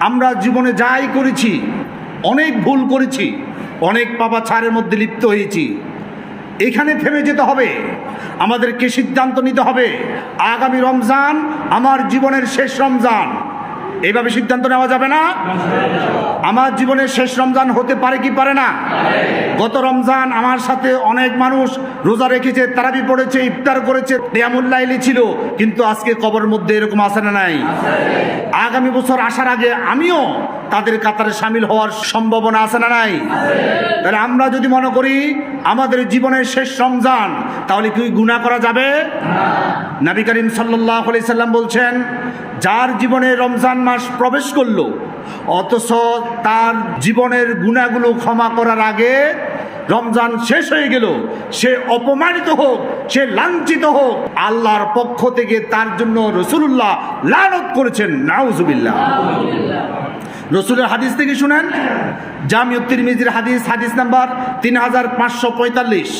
আমরা জীবনে যাই করেছি, অনেক ভুল করেছি, অনেক পাপা ছাড়ের মধ্যে লিপ্ত হয়েছি। এখানে থেমে যেতে হবে, আমাদেরকে সিদ্ধান্ত নিতে হবে, আগামী রমজান আমার জীবনের শেষ রমজান। এইভাবে সিদ্ধান্ত নেওয়া যাবে না? আমার জীবনের শেষ রমজান হতে পারে কি পারে না? গত রমজান আমার সাথে অনেক মানুষ রোজা রেখেছে, তারাবি পড়েছে, ইফতার করেছে রিয়ামুল্লাইলি ছিল, কিন্তু আজকে কবর মধ্যে এরকম আসে না নাই? আগামী বছর আসার আগে আমিও তাদের কাতারে সামিল হওয়ার সম্ভাবনা আছে না নাই? তাহলে আমরা যদি মনে করি আমাদের জীবনের শেষ রমজান, তাহলে কি গুণা করা যাবে? নবী করিম সাল্লাহ সাল্লাম বলছেন, যার জীবনে রমজান মাস প্রবেশ করল, অথচ তার জীবনের গুণাগুলো ক্ষমা করার আগে রমজান শেষ হয়ে গেল, সে অপমানিত হোক, সে লাঞ্ছিত হোক, আল্লাহর পক্ষ থেকে তার জন্য রসুল্লাহ লানত করেছেন, নাউজুবিল্লাহ। রসুলের হাদিস থেকে শুনেন জামিউত্তির মিজির হাদিস হাদিস নাম্বার তিন হাজার পাঁচশো পঁয়তাল্লিশ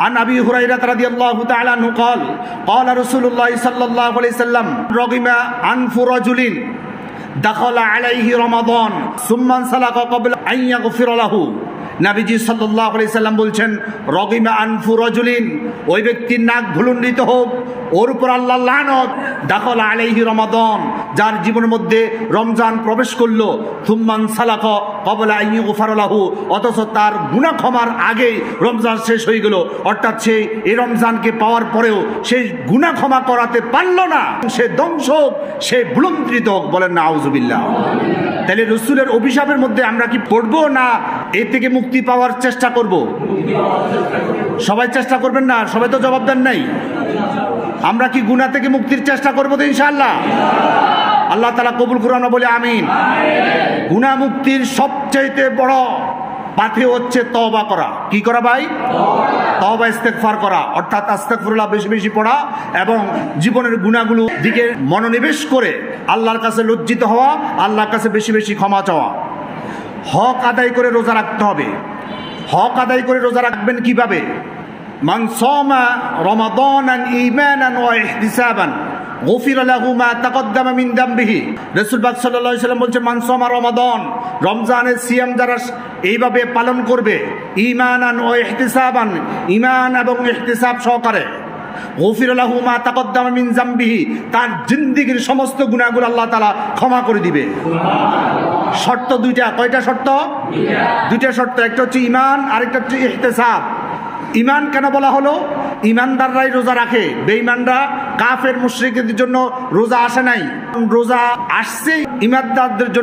عن أبي هريرة رضي الله تعالى عنه قال قال رسول الله صلى الله عليه وسلم رغم أنف رجل دخل عليه رمضان ثم انسلق قبل أن يغفر له নাবিজি সাল্লাহ আলি সাল্লাম বলছেন রগিমা আনফু রজুলিন ওই ব্যক্তির নাক ভুলুন্ডিত হোক ওর উপর আল্লাহ লানত দাখল আলাইহি রমাদন যার জীবনের মধ্যে রমজান প্রবেশ করল থুম্মান সালাক কবলা আইনি ওফারলাহু অথচ তার গুণা ক্ষমার আগেই রমজান শেষ হয়ে গেল অর্থাৎ সে এই রমজানকে পাওয়ার পরেও সে গুণা ক্ষমা করাতে পারল না। সে ধ্বংস হোক, সে ভুলন্ত্রিত হোক বলেন না আউজুবিল্লাহ তাহলে রসুলের অভিশাপের মধ্যে আমরা কি পড়ব না এ থেকে মুক্তি পাওয়ার চেষ্টা করব। সবাই চেষ্টা করবেন না, সবাই তো জবাব দেন নাই। আমরা কি গুণা থেকে মুক্তির চেষ্টা করব তো ইনশাআল্লাহ? আল্লাহ তালা কবুল কুরানো বলে আমিন। গুণা মুক্তির সবচাইতে বড় পাথে হচ্ছে তবা করা। কি করা ভাই? তবা ইস্তেকফার করা। অর্থাৎ আস্তেকফুরুল্লাহ বেশি বেশি পড়া এবং জীবনের গুণাগুলো দিকে মনোনিবেশ করে আল্লাহর কাছে লজ্জিত হওয়া, আল্লাহর কাছে বেশি বেশি ক্ষমা চাওয়া। হক আদায় করে রোজা রাখতে হবে। হক আদায় করে রোজা রাখবেন কীভাবে? মান সামা রমাদানান ঈমানান ওয়া ইহতিসাবান, গফির লাহু মা তাকদ্দামা মিন দামবিহি। রাসূল পাক সাল্লাল্লাহু আলাইহি সাল্লাম বলছেন, মান সামা রমাদান, রমজানের সিয়াম যারা এইভাবে পালন করবে, ঈমানান ওয়া ইহতিসাবান, ঈমান এবং ইহতিসাব সহকারে, গফির লাহু মা তাকদ্দামা মিন জামবিহি তার জিন্দেগীর সমস্ত গুনাহগুলো আল্লাহ তাআলা ক্ষমা করে দিবে। শর্ত দুইটা, কয়টা শর্ত? দুইটা শর্ত, একটা হচ্ছে ইমান আরেকটা হচ্ছে ইহতেসাব। ইমান কেন বলা হলো? ইমানদাররাই রোজা রাখে। বেঈমানরা কাফের মুশরিকদের জন্য রোজা আসে নাই। রোজা আসছে ইমানদারদের জন্য